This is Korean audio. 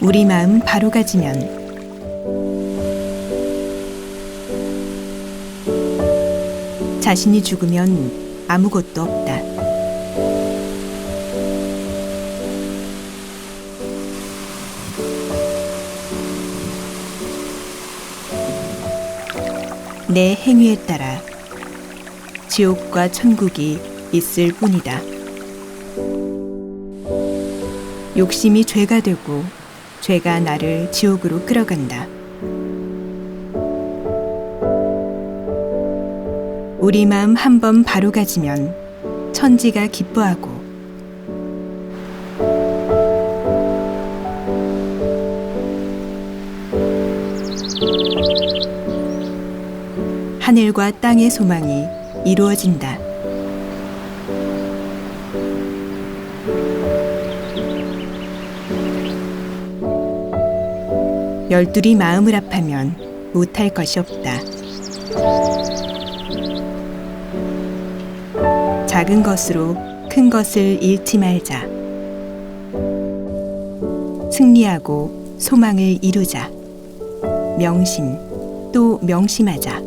우리 마음 바로 가지면 자신이 죽으면 아무것도 없다. 내 행위에 따라 지옥과 천국이 있을 뿐이다. 욕심이 죄가 되고 죄가 나를 지옥으로 끌어간다. 우리 마음 한 번 바로 가지면 천지가 기뻐하고 하늘과 땅의 소망이 이루어진다. 열둘이 마음을 합하면 못할 것이 없다. 작은 것으로 큰 것을 잃지 말자. 승리하고 소망을 이루자. 명심 또 명심하자.